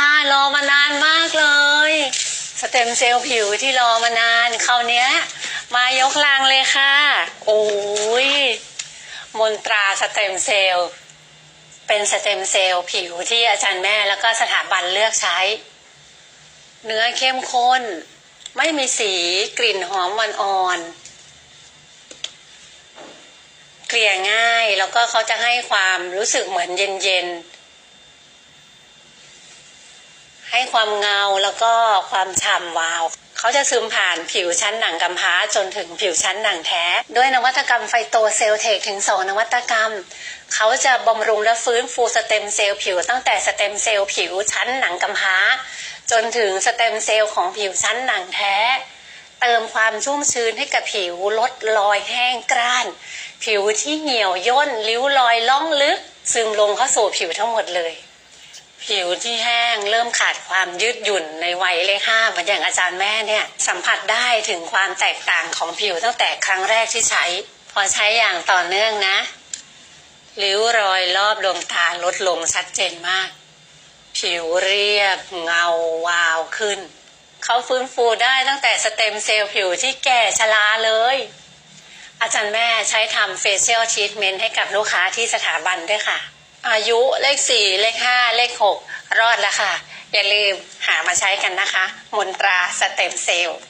ค่ะรอมานานมากเลย สเต็มเซลล์ผิวที่รอมานานคราวนี้ย มายกลางเลยค่ะ โอ้ยมนตราสเต็มเซลล์เป็นสเต็มเซลล์ผิวที่อาจารย์แม่แล้วก็สถาบันเลือกใช้ เนื้อเข้มข้น ไม่มีสีกลิ่นหอมอ่อนเกลี่ยง่ายแล้วก็เขาจะให้ความรู้สึกเหมือนเย็นๆ ให้ ความเงาแล้วก็ความฉ่ำวาว เขาจะซึมผ่านผิวชั้นหนังกำพร้าจนถึงผิวชั้นหนังแท้ ด้วยนวัตกรรมไฟโตเซลเทคถึงสองนวัตกรรม เขาจะบำรุงและฟื้นฟูสเต็มเซลล์ผิวตั้งแต่สเต็มเซลล์ผิวชั้นหนังกำพร้าจนถึงสเต็มเซลล์ของผิวชั้นหนังแท้ เติมความชุ่มชื้นให้กับผิวลดรอยแห้งกร้าน ผิวที่เหี่ยวย่นริ้วรอยล่องลึก ซึมลงเข้าสู่ผิวทั้งหมดเลย ผิวที่แห้งเริ่มขาดความยืดหยุ่นในวัยเลขห้าเหมือนอย่างอาจารย์แม่เนี่ยสัมผัสได้ถึงความแตกต่างของผิวตั้งแต่ครั้งแรกที่ใช้ พอใช้อย่างต่อเนื่องนะริ้วรอยรอบดวงตาลดลงชัดเจนมาก ผิวเรียบเงาวาวขึ้น เขาฟื้นฟูได้ตั้งแต่สเต็มเซลล์ผิวที่แก่ชราเลย อาจารย์แม่ใช้ทำเฟเชียลทรีทเมนต์ให้กับลูกค้าที่สถาบันด้วยค่ะ อายุเลขสี่เลขห้าเลขหกรอดแล้วค่ะ อย่าลืมหามาใช้กันนะคะ มนตราสเต็มเซลล์